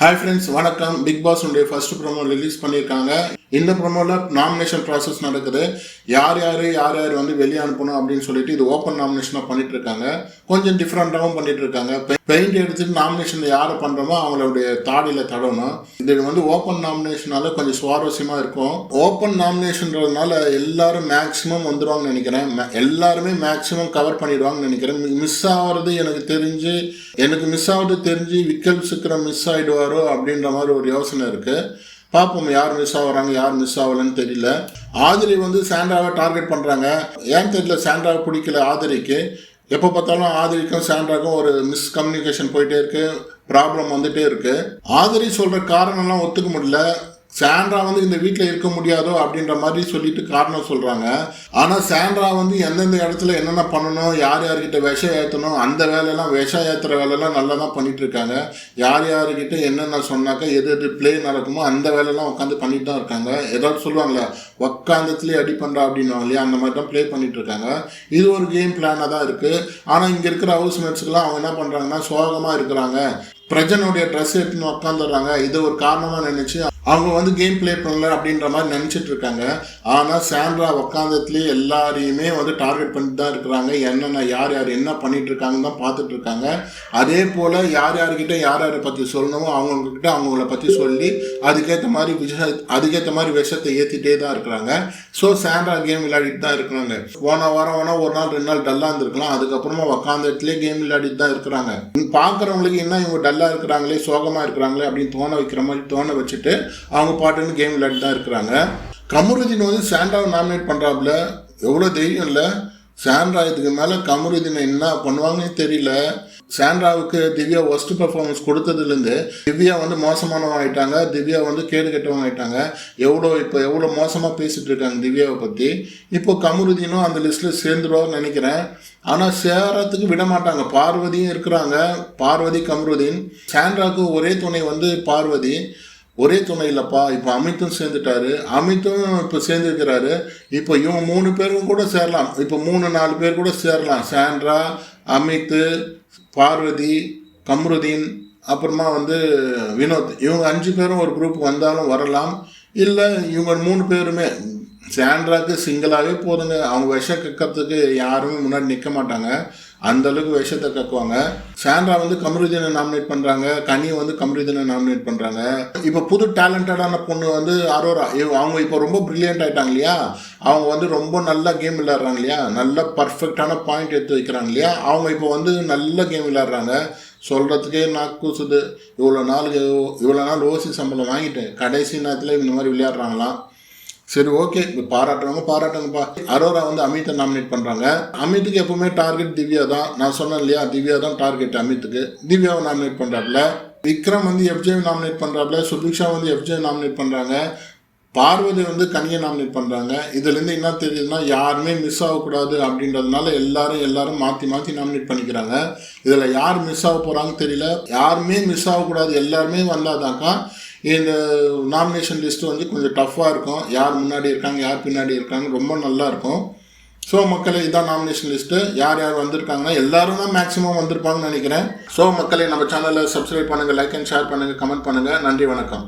Hi friends வணக்கம். Bigg Boss உடைய first promo release பண்ணியிருக்காங்க. இந்த ப்ரோமோவில் நாமினேஷன் ப்ராசஸ் நடக்குது. யார் யார் யார் யார் வந்து வெளியே அனுப்பணும் அப்படின்னு சொல்லிட்டு இது ஓப்பன் நாமினேஷனாக பண்ணிட்டு இருக்காங்க கொஞ்சம் டிஃப்ரெண்ட்டாகவும் பண்ணிட்டு இருக்காங்க பெயிண்ட் எடுத்துட்டு நாமினேஷன் யாரை பண்ணுறோமோ அவங்களுடைய தாடியில் தடவணும். இது வந்து ஓப்பன் நாமினேஷனால கொஞ்சம் சுவாரஸ்யமாக இருக்கும். ஓப்பன் நாமினேஷன்றதுனால எல்லாரும் மேக்ஸிமம் வந்துடுவாங்கன்னு நினைக்கிறேன். எல்லாருமே மேக்ஸிமம் கவர் பண்ணிடுவாங்கன்னு நினைக்கிறேன். மிஸ் ஆகிறது எனக்கு தெரிஞ்சு எனக்கு மிஸ் ஆகிறது தெரிஞ்சு விக்கல் சிக்கிரம் மிஸ் ஆகிடுவாரோ அப்படின்ற மாதிரி ஒரு யோசனை இருக்குது பார்ப்போம் யார் மிஸ் ஆகுறாங்க யார் மிஸ் ஆகலன்னு தெரியல. ஆதிரி வந்து சாண்ட்ராவை டார்கெட் பண்ணுறாங்க ஏன் தெரியல சாண்ட்ராவை பிடிக்கல ஆதிரிக்கு? எப்போ பார்த்தாலும் ஆதிரிக்கும் சாண்ட்ராக்கும் ஒரு மிஸ் கம்யூனிகேஷன் போயிட்டே இருக்கு. ப்ராப்ளம் வந்துட்டே இருக்கு. ஆதிரி சொல்கிற காரணம்லாம் ஒத்துக்க முடியல. சாண்ட்ரா வந்து இந்த வீட்டில் இருக்க முடியாதோ அப்படின்ற மாதிரி சொல்லிட்டு காரணம் சொல்கிறாங்க ஆனால் சாண்ட்ரா வந்து எந்தெந்த இடத்துல என்னென்ன பண்ணணும் யார் யார்கிட்ட விஷம் ஏற்றணும் அந்த வேலையெல்லாம் விஷம் ஏற்றுற வேலையெல்லாம் நல்லா தான் பண்ணிட்டு இருக்காங்க. யார் யார்கிட்ட என்னென்ன சொன்னாக்கா எது எது ப்ளே நடக்குமோ அந்த வேலையெல்லாம் உட்காந்து பண்ணிட்டு தான் இருக்காங்க. ஏதாவது சொல்லுவாங்களே உக்காந்தத்துலேயே அடி பண்ணுறா அப்படின்னுவாங்க இல்லையா அந்த மாதிரி தான் ப்ளே பண்ணிட்டு இருக்காங்க. இது ஒரு கேம் பிளானாக தான் இருக்குது ஆனால் இங்கே இருக்கிற ஹவுஸ் மேட்ஸ்க்குலாம் அவங்க என்ன பண்ணுறாங்கன்னா சோகமாக இருக்கிறாங்க. பிரஜனுடைய ட்ரெஸ் எடுத்துன்னு உட்காந்துடுறாங்க இது ஒரு காரணமாக நினச்சி அவங்க வந்து கேம் ப்ளே பண்ணல அப்படின்ற மாதிரி நினச்சிட்டு இருக்காங்க. ஆனால் சாண்ட்ரா உக்காந்தத்துலேயே எல்லாரையுமே வந்து டார்கெட் பண்ணிட்டு தான் இருக்கிறாங்க. என்னென்ன யார் யார் என்ன பண்ணிட்டு இருக்காங்கன்னு தான் பார்த்துட்டு இருக்காங்க. அதே போல் யார் யார்கிட்ட யார் யாரை பற்றி சொல்லணுமோ அவங்கக்கிட்ட அவங்கள பற்றி சொல்லி அதுக்கேற்ற மாதிரி விஷ அதுக்கேற்ற மாதிரி விஷத்தை ஏற்றிட்டே தான் இருக்கிறாங்க. ஸோ சாண்ட்ரா கேம் விளையாடிட்டு தான் இருக்கிறாங்க. போன வாரம் வேணால் ஒரு நாள் ரெண்டு நாள் டல்லாக இருந்திருக்கலாம். அதுக்கப்புறமா உக்காந்த இடத்துலேயே கேம் விளையாடிட்டு தான் இருக்கிறாங்க. பார்க்குறவங்களுக்கு என்ன இவங்க டல்லாக இருக்கிறாங்களே சோகமாக இருக்கிறாங்களே அப்படின்னு தோண வைக்கிற மாதிரி தோண வச்சுட்டு அவங்க பாட்டுன்னு கேம் விளையாடி தான் இருக்கிறாங்க. கமருதீன் வந்து சாண்டாவை நாமினேட் பண்ணுறாப்புல எவ்வளோ தைரியம் இல்லை. சாண்ட்ரா இதுக்கு மேலே கமருதீனை என்ன பண்ணுவாங்கன்னு தெரியல. சாண்ட்ராவுக்கு திவ்யா ஒஸ்ட் பெர்ஃபார்மன்ஸ் கொடுத்ததுலேருந்து திவ்யா வந்து மோசமானவங்க ஆகிட்டாங்க திவ்யா வந்து கேடு கெட்டவங்க ஆகிட்டாங்க எவ்வளோ இப்போ எவ்வளோ மோசமாக பேசிகிட்டு இருக்காங்க திவ்யாவை பற்றி இப்போ கமருதீனும் அந்த லிஸ்ட்டில் சேர்ந்துருவான்னு நினைக்கிறேன். ஆனால் சேரத்துக்கு விட மாட்டாங்க. பார்வதியும் இருக்கிறாங்க. பார்வதி கமருதீன். சாண்ட்ராவுக்கு ஒரே துணை வந்து பார்வதி. ஒரே துணை இல்லைப்பா இப்போ அமித்தும் சேர்ந்துட்டாரு அமித்தும் இப்போ சேர்ந்துருக்கிறாரு இப்போ இவங்க மூணு பேரும் கூட சேரலாம். இப்போ மூணு நாலு பேர் கூட சேரலாம். சாண்ட்ரா அமித்து பார்வதி கம்ருதீன் அப்புறமா வந்து வினோத். இவங்க அஞ்சு பேரும் ஒரு குரூப் வந்தாலும் வரலாம். இல்லை இவங்க மூணு பேருமே சாண்ட்ராக்கு சிங்கிளாகவே போதுங்க. அவங்க விஷ கக்கிறதுக்கு யாருமே முன்னாடி நிற்க மாட்டாங்க. அந்த அளவுக்கு விஷயத்தை கக்குவாங்க. சாண்ட்ரா வந்து கமருதீனை நாமினேட் பண்ணுறாங்க கனி வந்து கமருதீனை நாமினேட் பண்ணுறாங்க இப்போ புது டேலண்டடான பொண்ணு வந்து அரோரா. அவங்க இப்போ ரொம்ப ப்ரில்லியன்ட் ஆயிட்டாங்க இல்லையா? அவங்க வந்து ரொம்ப நல்லா கேம் விளையாடுறாங்க இல்லையா? நல்ல பர்ஃபெக்டான பாயிண்ட் எடுத்து வைக்கிறாங்க இல்லையா? அவங்க இப்போ வந்து நல்ல கேம் விளையாடுறாங்க. சொல்கிறதுக்கே நான் கூசுது. இவ்வளோ நாள் இவ்வளோ நாள் ஓசி சம்பளம் வாங்கிட்டு கடைசி நேரத்தில் இந்த மாதிரி விளையாடுறாங்களாம். சரி ஓகே. இப்போ பாராட்டுறவங்க பாராட்டுங்கப்பா. அரோரா வந்து அமித்தை நாமினேட் பண்ணுறாங்க அமித்துக்கு எப்பவுமே டார்கெட் திவ்யா தான். நான் சொன்னேன் இல்லையா? திவ்யா தான் டார்கெட் அமித்துக்கு. திவ்யாவை நாமினேட் பண்ணுறாப்புல விக்ரம் வந்து எஃப்ஜே நாமினேட் பண்ணுறாப்புல சுபிக்ஷா வந்து எஃப்ஜே நாமினேட் பண்ணுறாங்க பார்வதி வந்து கனியை நாமினேட் பண்ணுறாங்க இதுலேருந்து என்ன தெரியுதுன்னா யாருமே மிஸ் ஆகக்கூடாது அப்படின்றதுனால எல்லாரும் எல்லாரும் மாற்றி மாற்றி நாமினேட் பண்ணிக்கிறாங்க. இதில் யார் மிஸ் ஆக போகிறாங்கன்னு தெரியல. யாருமே மிஸ் ஆகக்கூடாது. எல்லாருமே வந்தாதாக்கா இந்த நாமினேஷன் லிஸ்ட்டு வந்து கொஞ்சம் டஃப்பாக இருக்கும். யார் முன்னாடி இருக்காங்க யார் பின்னாடி இருக்காங்க ரொம்ப நல்லா இருக்கும். ஸோ மக்களே இதான் நாமினேஷன் லிஸ்ட்டு யார் யார் வந்திருக்காங்கன்னா எல்லாரும் தான் மேக்ஸிமம் வந்திருப்பாங்கன்னு நினைக்கிறேன். ஸோ மக்களே நம்ம சேனலை சப்ஸ்கிரைப் பண்ணுங்கள் லைக் அண்ட் ஷேர் பண்ணுங்கள் கமெண்ட் பண்ணுங்கள் நன்றி வணக்கம்.